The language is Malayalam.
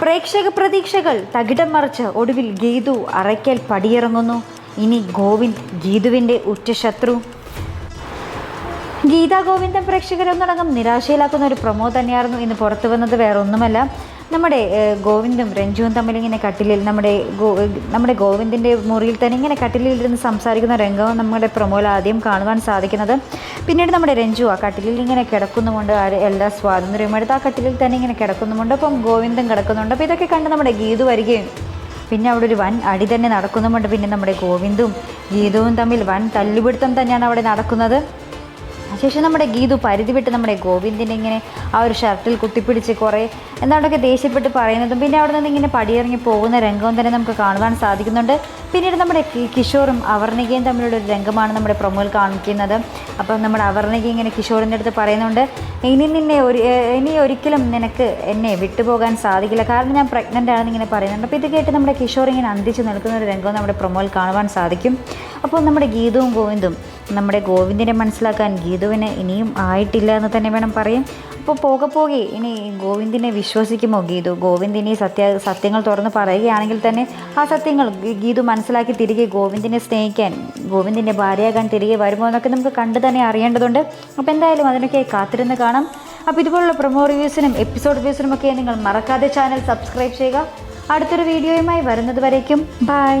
പ്രേക്ഷക പ്രതീക്ഷകൾ തകിടം മറിച്ച് ഒടുവിൽ ഗീതു അറയ്ക്കൽ പടിയിറങ്ങുന്നു. ഇനി ഗോവിന്ദ് ഗീതുവിന്റെ ഉറ്റ ശത്രു. ഗീതാ ഗോവിന്ദൻ പ്രേക്ഷകരൊന്നടങ്കം നിരാശയിലാക്കുന്ന ഒരു പ്രൊമോ തന്നെയായിരുന്നു ഇന്ന് പുറത്തു വന്നത് വേറെ ഒന്നുമല്ല നമ്മുടെ ഗോവിന്ദും രഞ്ജുവും തമ്മിൽ ഇങ്ങനെ കട്ടിലിൽ നമ്മുടെ ഗോ നമ്മുടെ ഗോവിന്ദിന്റെ മുറിയിൽ തന്നെ ഇങ്ങനെ കട്ടിലിൽ ഇരുന്ന് സംസാരിക്കുന്ന രംഗവും നമ്മുടെ പ്രൊമോയിൽ ആദ്യം കാണുവാൻ സാധിക്കുന്നത്. പിന്നീട് നമ്മുടെ രഞ്ജു ആ കട്ടിലിൽ ഇങ്ങനെ കിടക്കുന്നുമുണ്ട്. എല്ലാ സ്വാതന്ത്ര്യവും എടുത്ത് ആ കട്ടിലിൽ തന്നെ ഇങ്ങനെ കിടക്കുന്നുമുണ്ട്. അപ്പം ഗോവിന്ദൻ കിടക്കുന്നുണ്ട്. അപ്പോൾ ഇതൊക്കെ കണ്ട് നമ്മുടെ ഗീതു വരികയും പിന്നെ അവിടെ ഒരു വൻ അടി തന്നെ നടക്കുന്നുമുണ്ട്. പിന്നെ നമ്മുടെ ഗോവിന്ദും ഗീതുവും തമ്മിൽ വൻ തല്ലുപിടുത്തം തന്നെയാണ് അവിടെ നടക്കുന്നത്. ശേഷം നമ്മുടെ ഗീതു പരിധി വിട്ട് നമ്മുടെ ഗോവിന്ദിനെ ഇങ്ങനെ ആ ഒരു ഷർട്ടിൽ കുത്തിപ്പിടിച്ച് കുറേ എന്താണ്ടൊക്കെ ദേഷ്യപ്പെട്ട് പറയുന്നതും പിന്നെ അവിടെ നിന്ന് ഇങ്ങനെ പടിയിറങ്ങി പോകുന്ന രംഗവും തന്നെ നമുക്ക് കാണുവാൻ സാധിക്കുന്നുണ്ട്. പിന്നീട് നമ്മുടെ കിഷോറും അവർണികയും തമ്മിലുള്ള ഒരു രംഗമാണ് നമ്മുടെ പ്രൊമോയിൽ കാണിക്കുന്നത്. അപ്പം നമ്മുടെ അവർണിക ഇങ്ങനെ കിഷോറിന്റെ അടുത്ത് പറയുന്നുണ്ട് ഇനി നിന്നെ ഒരു ഇനി ഒരിക്കലും നിനക്ക് എന്നെ വിട്ടുപോകാൻ സാധിക്കില്ല. കാരണം ഞാൻ പ്രഗ്നന്റ് ആണെന്ന് ഇങ്ങനെ പറയുന്നുണ്ട്. അപ്പോൾ ഇത് കേട്ട് നമ്മുടെ കിഷോർ ഇങ്ങനെ അന്തിച്ച് നിൽക്കുന്ന ഒരു രംഗവും നമ്മുടെ പ്രൊമോയിൽ കാണുവാൻ സാധിക്കും. അപ്പോൾ നമ്മുടെ ഗീതവും ഗോവിന്ദും നമ്മുടെ ഗോവിന്ദിനെ മനസ്സിലാക്കാൻ ഗീതുവിന് ഇനിയും ആയിട്ടില്ല എന്ന് തന്നെ വേണം പറയാൻ. അപ്പോൾ പോകെ പോകെ ഇനി ഗോവിന്ദിനെ വിശ്വസിക്കുമോ ഗീതു? ഗോവിന്ദ് ഇനി സത്യ സത്യങ്ങൾ തുറന്ന് പറയുകയാണെങ്കിൽ തന്നെ ആ സത്യങ്ങൾ ഗീതു മനസ്സിലാക്കി തിരികെ ഗോവിന്ദിനെ സ്നേഹിക്കാൻ ഗോവിന്ദിന്റെ ഭാര്യയാകാൻ തിരികെ വരുമോ എന്നൊക്കെ നമുക്ക് കണ്ടു തന്നെ അറിയേണ്ടതുണ്ട്. അപ്പോൾ എന്തായാലും അതിനൊക്കെ കാത്തിരുന്ന് കാണാം. അപ്പോൾ ഇതുപോലുള്ള പ്രൊമോ റിവ്യൂസിനും എപ്പിസോഡ് റിവ്യൂസിനും ഒക്കെ നിങ്ങൾ മറക്കാതെ ചാനൽ സബ്സ്ക്രൈബ് ചെയ്യുക. അടുത്തൊരു വീഡിയോയുമായി വരുന്നത് വരേക്കും. ബൈ.